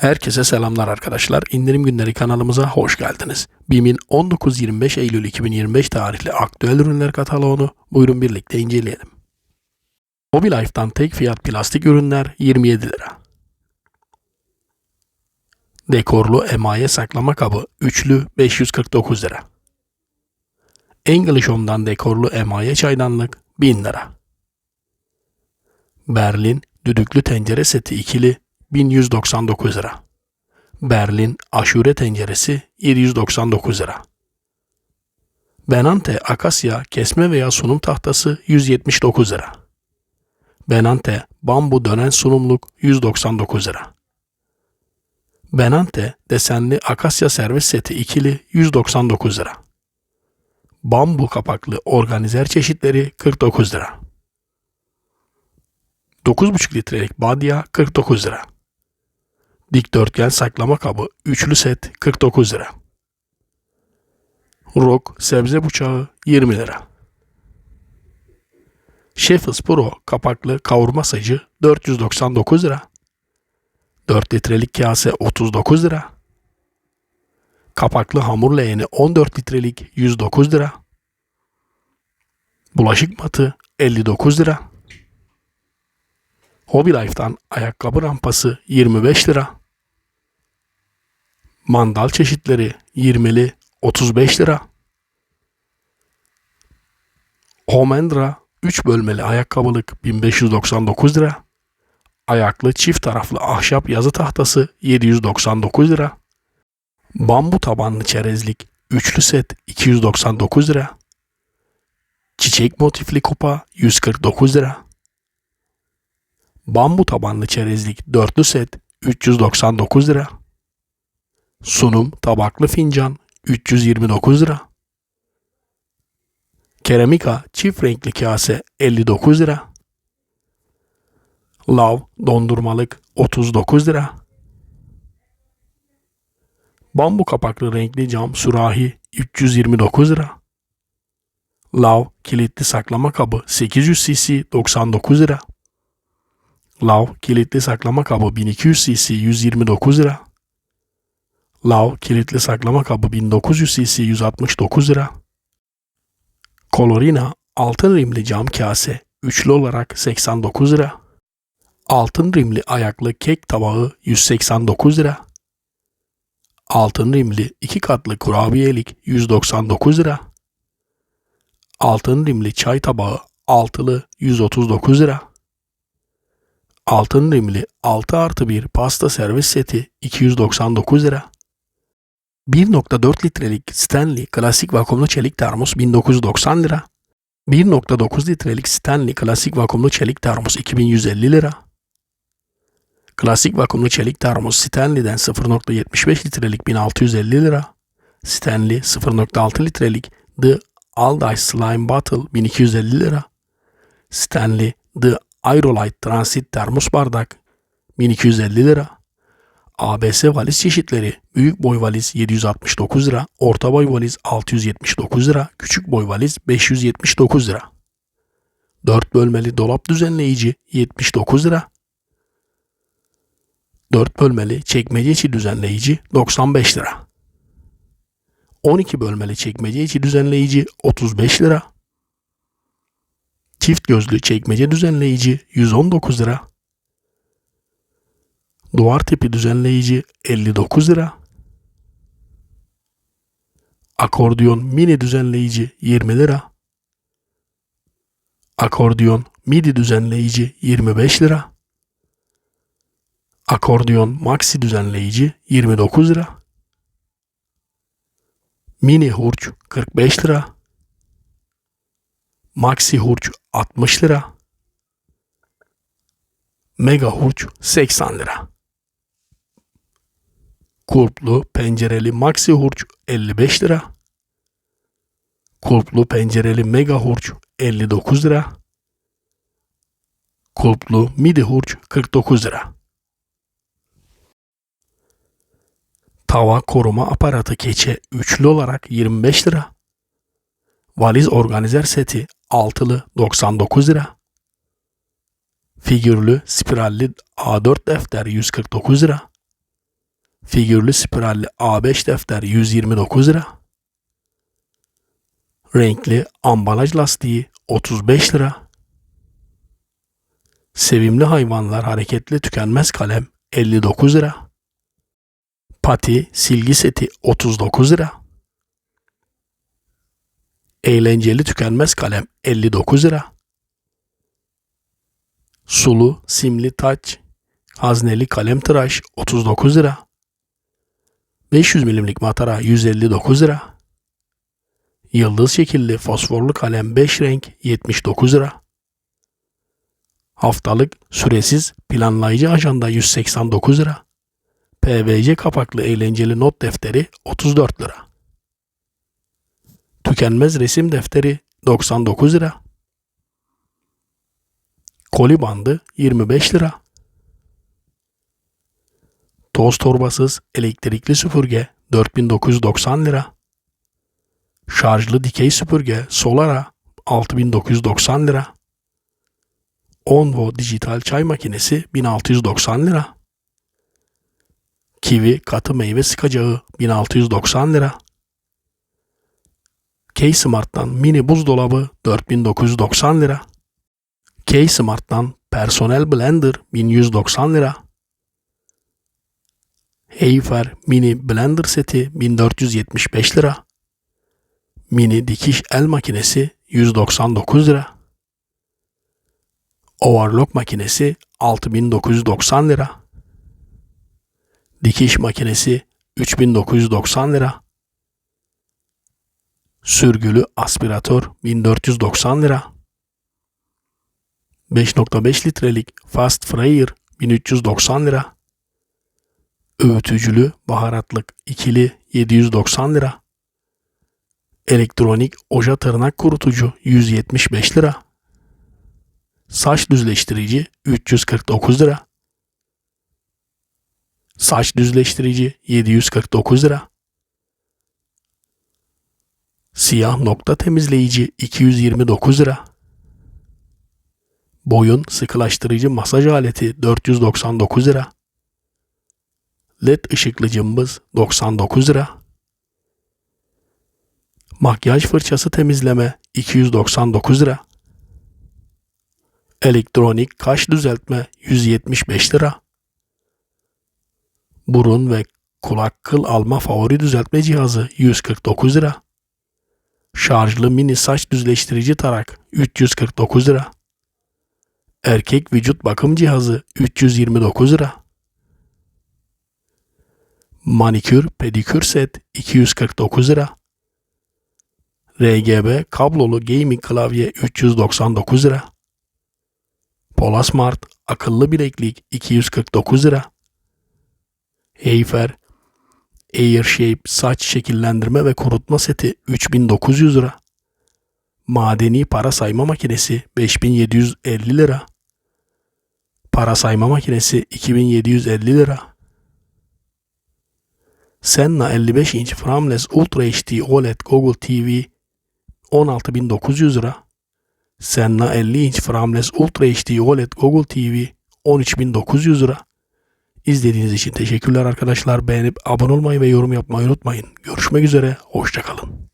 Herkese selamlar arkadaşlar. İndirim günleri kanalımıza hoş geldiniz. BİM'in 19-25 Eylül 2025 tarihli aktüel ürünler kataloğunu buyurun birlikte inceleyelim. Hobby Life'dan tek fiyat plastik ürünler 27 lira. Dekorlu emaye saklama kabı üçlü 549 lira. English Home'dan dekorlu emaye çaydanlık 1000 lira. Berlin düdüklü tencere seti ikili 1199 lira. Berlin aşure tenceresi 799 lira. Benante akasya kesme veya sunum tahtası 179 lira. Benante bambu dönen sunumluk 199 lira. Benante desenli akasya servis seti ikili 199 lira. Bambu kapaklı organizer çeşitleri 49 lira. 9,5 litrelik badya 49 lira. Dikdörtgen saklama kabı üçlü set 49 lira. Rock sebze bıçağı 20 lira. Sheffels Pro kapaklı kavurma sacı 499 lira. 4 litrelik kase 39 lira. Kapaklı hamur leğeni 14 litrelik 109 lira. Bulaşık matı 59 lira. Hobby Life'dan ayakkabı rampası 25 lira. Mandal çeşitleri 20'li 35 lira. Homendra 3 bölmeli ayakkabılık 1599 lira. Ayaklı çift taraflı ahşap yazı tahtası 799 lira. Bambu tabanlı çerezlik üçlü set 299 lira. Çiçek motifli kupa 149 lira. Bambu tabanlı çerezlik dörtlü set 399 lira. Sunum tabaklı fincan 329 lira. Keramika çift renkli kase 59 lira. Lav dondurmalık 39 lira. Bambu kapaklı renkli cam sürahi 329 lira. Lav kilitli saklama kabı 800 cc 99 lira. Lav kilitli saklama kabı 1200 cc 129 lira. Lav kilitli saklama kabı 1900 cc 169 lira. Colorina altın rimli cam kase üçlü olarak 89 lira. Altın rimli ayaklı kek tabağı 189 lira. Altın rimli iki katlı kurabiyelik 199 lira. Altın rimli çay tabağı altılı 139 lira. Altın rimli 6 artı 1 pasta servis seti 299 lira. 1.4 litrelik Stanley klasik vakumlu çelik termos 1990 lira. 1.9 litrelik Stanley klasik vakumlu çelik termos 2150 lira. Klasik vakumlu çelik termos Stanley'den 0.75 litrelik 1650 lira. Stanley 0.6 litrelik The Aldice Slime Bottle 1250 lira. Stanley The Aerolite Transit termos bardak 1250 lira. ABS valiz çeşitleri büyük boy valiz 769 lira, orta boy valiz 679 lira, küçük boy valiz 579 lira. 4 bölmeli dolap düzenleyici 79 lira. 4 bölmeli çekmece içi düzenleyici 95 lira. 12 bölmeli çekmece içi düzenleyici 35 lira. Çift gözlü çekmece düzenleyici 119 lira. Duvar tipi düzenleyici 59 lira. Akordiyon mini düzenleyici 20 lira. Akordiyon midi düzenleyici 25 lira. Akordiyon maxi düzenleyici 29 lira. Mini hurç 45 lira. Maxi hurç 60 lira. Mega hurç 80 lira. Kulplu pencereli maxi hurç 55 lira. Kulplu pencereli mega hurç 59 lira. Kulplu midi hurç 49 lira. Tava koruma aparatı keçe üçlü olarak 25 lira. Valiz organizer seti altılı 99 lira. Figürlü spiralli A4 defter 149 lira. Figürlü spiralli A5 defter 129 lira. Renkli ambalaj lastiği 35 lira. Sevimli hayvanlar hareketli tükenmez kalem 59 lira. Pati silgi seti 39 lira. Eğlenceli tükenmez kalem 59 lira. Sulu simli taç hazneli kalem tıraş 39 lira. 500 milimlik matara 159 lira. Yıldız şekilli fosforlu kalem 5 renk 79 lira. Haftalık süresiz planlayıcı ajanda 189 lira. PVC kapaklı eğlenceli not defteri 34 lira. Tükenmez resim defteri 99 lira. Koli bandı 25 lira. Toz torbasız elektrikli süpürge 4990 lira. Şarjlı dikey süpürge Solara 6990 lira. Onvo dijital çay makinesi 1690 lira. Kiwi katı meyve sıkacağı 1690 lira. K-Smart'tan mini buzdolabı 4990 lira. K-Smart'tan personel blender 1190 lira. Heyfer mini blender seti 1475 lira. Mini dikiş el makinesi 199 lira. Overlock makinesi 6990 lira. Dikiş makinesi 3990 lira. Sürgülü aspiratör 1490 lira. 5.5 litrelik Fast Fryer 1390 lira. Öğütücülü baharatlık ikili 790 lira. Elektronik oja tırnak kurutucu 175 lira. Saç düzleştirici 349 lira. Saç düzleştirici 749 lira. Siyah nokta temizleyici 229 lira. Boyun sıkılaştırıcı masaj aleti 499 lira. LED ışıklı cımbız 99 lira. Makyaj fırçası temizleme 299 lira. Elektronik kaş düzeltme 175 lira. Burun ve kulak kıl alma favori düzeltme cihazı 149 lira. Şarjlı mini saç düzleştirici tarak 349 lira. Erkek vücut bakım cihazı 329 lira. Manikür pedikür set 249 lira. RGB kablolu gaming klavye 399 lira. Polasmart akıllı bileklik 249 lira. Heyfer Airshape saç şekillendirme ve kurutma seti 3900 lira. Madeni para sayma makinesi 5750 lira. Para sayma makinesi 2750 lira. Senna 55 inç frameless Ultra HD OLED Google TV 16900 lira. Senna 50 inç frameless Ultra HD OLED Google TV 13900 lira. İzlediğiniz için teşekkürler arkadaşlar. Beğenip abone olmayı ve yorum yapmayı unutmayın. Görüşmek üzere. Hoşçakalın.